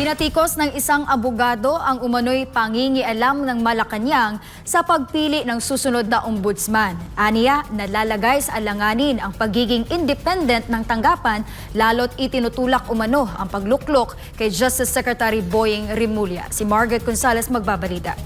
Binatikos ng isang abogado ang umano'y pangingialam ng Malacanang sa pagpili ng susunod na ombudsman. Aniya, nalalagay sa alanganin ang pagiging independent ng tanggapan lalo't itinutulak umano ang pagluklok kay Justice Secretary Boying Rimulya. Si Margaret Gonzalez magbabalita.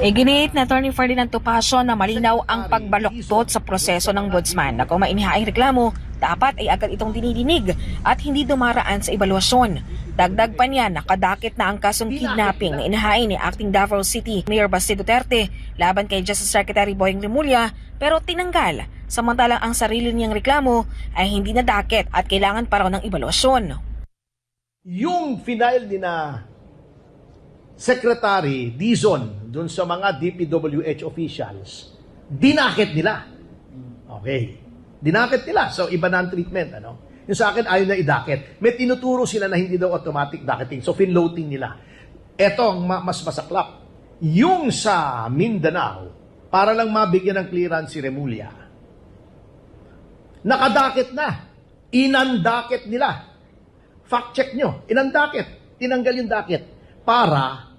Iginiit na Attorney Ferdinand Topacio na malinaw ang pagbaloktot sa proseso ng ombudsman na kung may inihaing reklamo, dapat ay agad itong dinidinig at hindi dumaraan sa ebaluasyon. Dagdag pa niya, nakadakit na ang kasong kidnapping na inihain ni Acting Davao City Mayor Basti Duterte laban kay Justice Secretary Boying Rimulya pero tinanggal. Samantalang ang sarili niyang reklamo ay hindi nadakit at kailangan pa raw ng ebaluasyon. yung final ni na Secretary Dizon dun sa mga DPWH officials, dinakit nila. Okay. Dinakit nila. So, iba na ang treatment. Ano? Yung sa akin, ayaw na idakit. May tinuturo sila na hindi daw automatic docketing. So, finloating nila. Ito ang ma- mas masaklap. Yung sa Mindanao, para lang mabigyan ng clearance si Remulla, nakadakit na. Inandakit nila fact check nyo, inandakit, tinanggal yung dakit para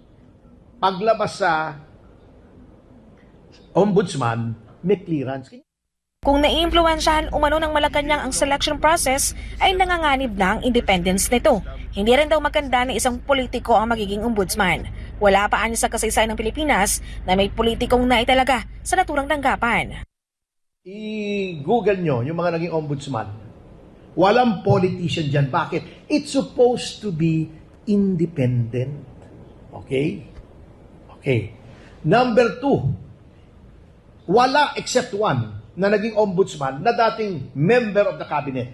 paglabas sa ombudsman, may clearance. Kung naiimpluwensyahan umano ng Malacanang ang selection process, ay nanganganib na ang independence nito. Hindi rin daw maganda na isang politiko ang magiging ombudsman. Wala pa ani sa kasaysayan ng Pilipinas na may politikong naitalaga sa naturang tanggapan. I-google nyo yung mga naging ombudsman. Walang politician dyan. Bakit? It's supposed to be independent. Okay? Okay. Number two, wala except one na naging ombudsman na dating member of the cabinet.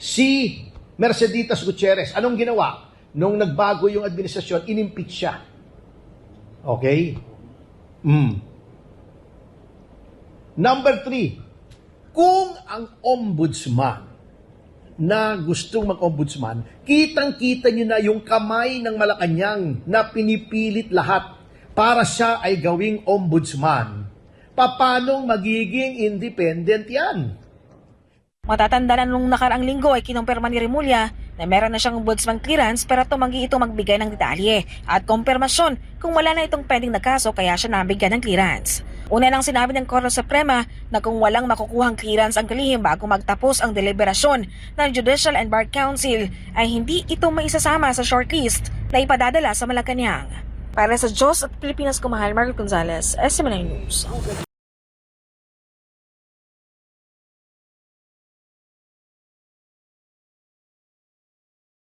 Si Merceditas Gutierrez, anong ginawa? Nung nagbago yung administrasyon, inimpeach siya. Okay? Mm. Number three, kung ang ombudsman na gustong mag-ombudsman, kitang-kita nyo na yung kamay ng Malacanang na pinipilit lahat para siya ay gawing ombudsman. Papanong magiging independent yan? Matatanda na nung nakaraang linggo ay kinumpirma ni Remulla na meron na siyang ombudsman clearance pero tumanggi ito magbigay ng detalye at kumpirmasyon kung wala na itong pending na kaso kaya siya nabigyan ng clearance. Una nang sinabi ng Korte Suprema na kung walang makukuhang clearance ang kalihim bago magtapos ang deliberasyon ng Judicial and Bar Council ay hindi ito maisasama sa shortlist na ipadadala sa Malacanang. Para sa Diyos at Pilipinas Kumahal, Margaret Gonzalez, SMNI News.